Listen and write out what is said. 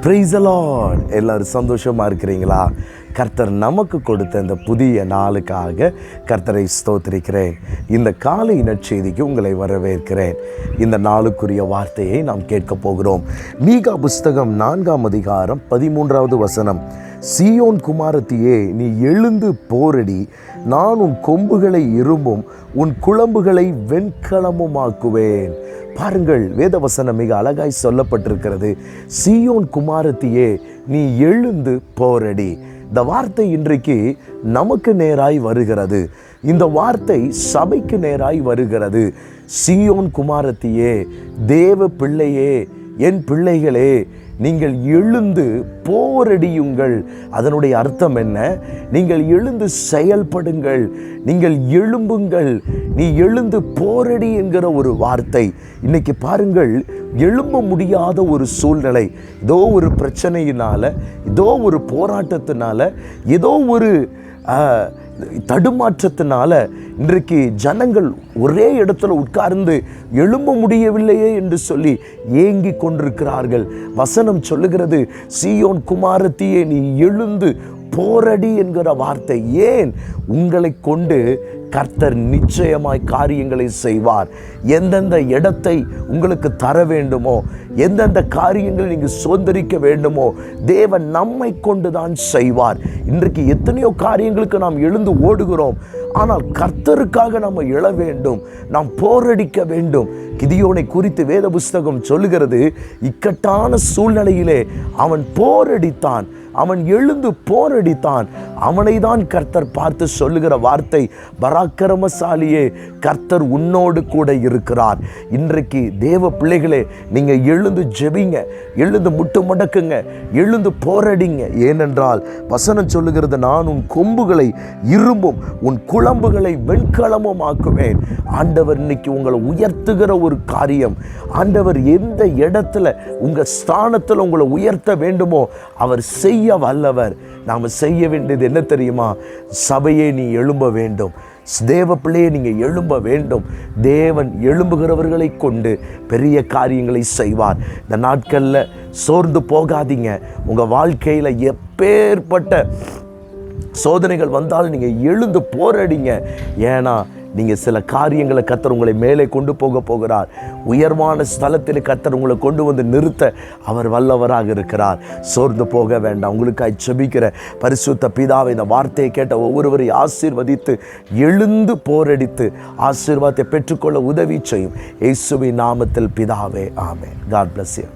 ப்ரைஸலான் எல்லாரும் சந்தோஷமாக இருக்கிறீங்களா? கர்த்தர் நமக்கு கொடுத்த இந்த புதிய நாளுக்காக கர்த்தரை ஸ்தோத்திரிக்கிறேன். இந்த காலை நற்செய்திக்கு உங்களை வரவேற்கிறேன். இந்த நாளுக்குரிய வார்த்தையை நாம் கேட்கப் போகிறோம். மீகா புஸ்தகம் நான்காம் அதிகாரம் பதிமூன்றாவது வசனம். சீயோன் குமாரத்தியே நீ எழுந்து போரடி. நான் உன் கொம்புகளை இரும்பும் உன் குழம்புகளை வெண்கலமுமாக்குவேன். பாருங்கள் வேதவசனம் மிக அழகாய் சொல்லப்பட்டிருக்கிறது. சீயோன் குமாரத்தியே நீ எழுந்து போரடி. இந்த வார்த்தை இன்றைக்கு நமக்கு நேராய் வருகிறது. இந்த வார்த்தை சபைக்கு நேராய் வருகிறது. சீயோன் குமாரத்தியே தேவ பிள்ளையே என் பிள்ளைகளே நீங்கள் எழுந்து போரடியுங்கள். அதனுடைய அர்த்தம் என்ன? நீங்கள் எழுந்து செயல்படுங்கள். நீங்கள் எழும்புங்கள். நீ எழுந்து போரடி என்கிற ஒரு வார்த்தை. இன்னைக்கு பாருங்கள் எழும்ப முடியாத ஒரு சூழ்நிலை. ஏதோ ஒரு பிரச்சனையினால ஏதோ ஒரு போராட்டத்தினால ஏதோ ஒரு தடுமாற்றத்தினால இன்றைக்கு ஜனங்கள் ஒரே இடத்துல உட்கார்ந்து எழும்ப முடியவில்லையே என்று சொல்லி ஏங்கி கொண்டிருக்கிறார்கள். வசனம் சொல்லுகிறது சீயோன் குமாரத்தியே நீ எழுந்து போரடி என்கிற வார்த்தை ஏன் உங்களை கொண்டு கர்த்தர் நிச்சயமாய் காரியங்களை செய்வார்? எந்தெந்த இடத்தை உங்களுக்கு தர வேண்டுமோ எந்தெந்த காரியங்களை நீங்கள் சுதந்திரிக்க வேண்டுமோ தேவன் நம்மை கொண்டு தான் செய்வார். இன்றைக்கு எத்தனையோ காரியங்களுக்கு நாம் எழுந்து ஓடுகிறோம். ஆனால் கர்த்தருக்காக நம்ம எழ வேண்டும் நாம் போரடிக்க வேண்டும். கிதியோனை குறித்து வேத புஸ்தகம் சொல்லுகிறது இக்கட்டான சூழ்நிலையிலே அவன் போரடித்தான். அவன் எழுந்து போரடித்தான். அவனை தான் கர்த்தர் பார்த்து சொல்லுகிற வார்த்தை பராக்கிரமசாலியே கர்த்தர் உன்னோடு கூட இருக்கிறார். இன்றைக்கு தேவ பிள்ளைகளே நீங்கள் எழுந்து ஜெபிங்க எழுந்து முட்டு முடக்குங்க எழுந்து போரடிங்க. ஏனென்றால் வசனம் சொல்லுகிறது நான் உன் கொம்புகளை இரும்பும் உன் குழம்புகளை வெண்கலமும் ஆக்குவேன் ஆண்டவர் இன்னைக்கு உங்களை உயர்த்துகிற ஒரு காரியம். ஆண்டவர் எந்த இடத்துல உங்கள் ஸ்தானத்தில் உங்களை உயர்த்த வேண்டுமோ அவர் செய்ய வல்லவர். நாம் செய்ய வேண்டியது என்ன தெரியுமா? சபையை நீ எழும்ப வேண்டும். தேவ பிள்ளையை நீங்கள் எழும்ப வேண்டும். தேவன் எழும்புகிறவர்களை கொண்டு பெரிய காரியங்களை செய்வார். இந்த நாட்களில் சோர்ந்து போகாதீங்க. உங்கள் வாழ்க்கையில் எப்பேற்பட்ட சோதனைகள் வந்தாலும் நீங்கள் எழுந்து போராடிங்க. ஏன்னா நீங்கள் சில காரியங்களை கத்தர் உங்களை மேலே கொண்டு போக போகிறார். உயர்வான ஸ்தலத்தில் கத்தர் உங்களை கொண்டு வந்து நிறுத்த அவர் வல்லவராக இருக்கிறார். சோர்ந்து போக வேண்டாம். உங்களுக்காக செபிக்கிற பரிசுத்த பிதாவை இந்த வார்த்தையை கேட்ட ஒவ்வொருவரையும் ஆசீர்வதித்து எழுந்து போரடித்து ஆசீர்வாதத்தை பெற்றுக்கொள்ள உதவி செய்யும். இயேசுவின் நாமத்தில் பிதாவே ஆமே காட் பிளஸ் யூ